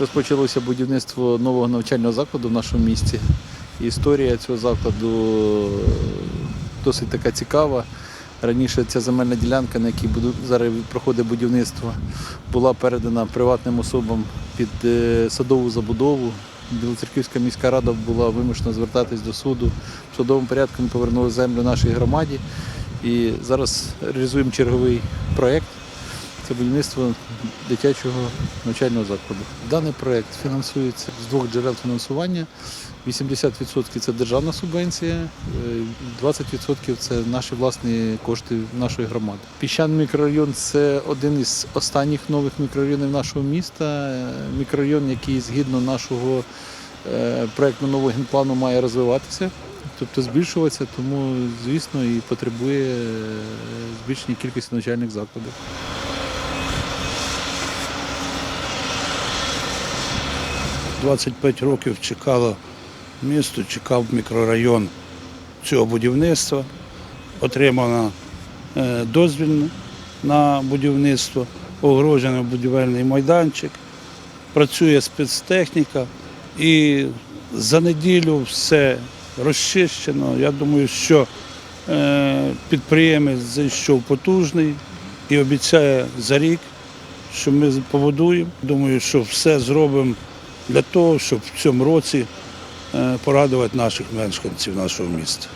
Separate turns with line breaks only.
Розпочалося будівництво нового навчального закладу в нашому місті. Історія цього закладу е, досить така цікава. Раніше ця земельна ділянка, на якій зараз проходить будівництво, була передана приватним особам під е, садову забудову. Білоцерківська міська рада була вимушена звертатись до суду. В судовому порядку ми повернули землю нашій громаді. І зараз реалізуємо черговий проєкт. Це будівництво дитячого навчального закладу. Даний проєкт фінансується з двох джерел фінансування. 80% це державна субвенція, е, 20% це наші власні кошти нашої громади. Піщан мікрорайон це один із останніх нових мікрорайонів нашого міста. Е, Мікрорайон, який згідно нашого е, проєкту нового генплану має розвиватися, тобто збільшуватися, тому, звісно, і потребує е, збільшення кількості навчальних закладів.
– 25 років чекало місто, чекав мікрорайон цього будівництва. Отримано е, дозвіл на будівництво, огорожений будівельний майданчик, працює спецтехніка і за неділю все розчищено. Я думаю, що е, підприємець зайшов потужний і обіцяє за рік, що ми побудуємо. Думаю, що все зробимо для того, щоб в цьому році е, порадувати наших мешканців нашого міста.